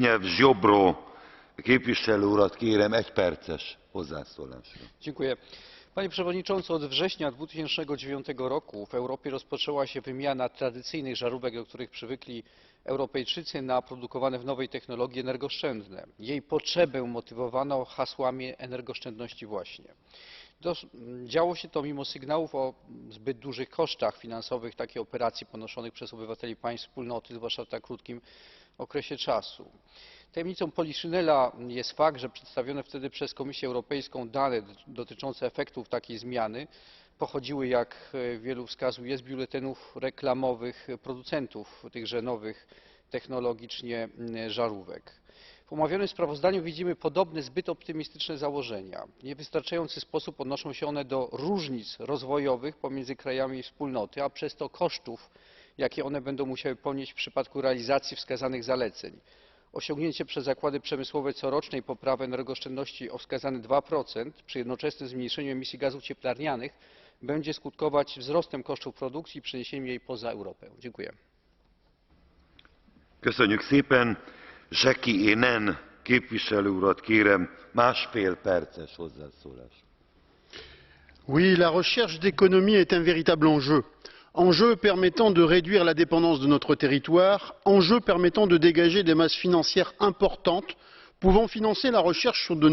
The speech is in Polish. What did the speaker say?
Zbigniew Ziobro képviselő urat kérem egy perces hozzászólásra. Dziękuję. Panie Przewodniczący, od września 2009 roku w Europie rozpoczęła się wymiana tradycyjnych żarówek, do których przywykli Europejczycy, na produkowane w nowej technologii energooszczędne. Jej potrzebę motywowano hasłami energooszczędności właśnie. Działo się to mimo sygnałów o zbyt dużych kosztach finansowych takiej operacji ponoszonych przez obywateli państw wspólnoty, zwłaszcza w tak krótkim okresie czasu. Tajemnicą Poliszynela jest fakt, że przedstawione wtedy przez Komisję Europejską dane dotyczące efektów takiej zmiany pochodziły, jak e, wielu wskazuje, z biuletynów reklamowych producentów tychże nowych technologicznie m, żarówek. W omawianym sprawozdaniu widzimy podobne zbyt optymistyczne założenia. W niewystarczający sposób odnoszą się one do różnic rozwojowych pomiędzy krajami wspólnoty, a przez to kosztów, jakie one będą musiały ponieść w przypadku realizacji wskazanych zaleceń. Osiągnięcie przez zakłady przemysłowe corocznej poprawy energooszczędności o wskazane 2% przy jednoczesnym zmniejszeniu emisji gazów cieplarnianych będzie skutkować wzrostem kosztów produkcji i przeniesieniem jej poza Europę. Dziękuję. Köszönjük szépen. Zseki Énen képviselő urat kérem másfél perces hozzászólásra. Oui, la recherche d'économie est un véritable enjeu. Enjeu permettant de réduire la dépendance de notre territoire, enjeu permettant de dégager des masses financières importantes pouvant financer la recherche sur de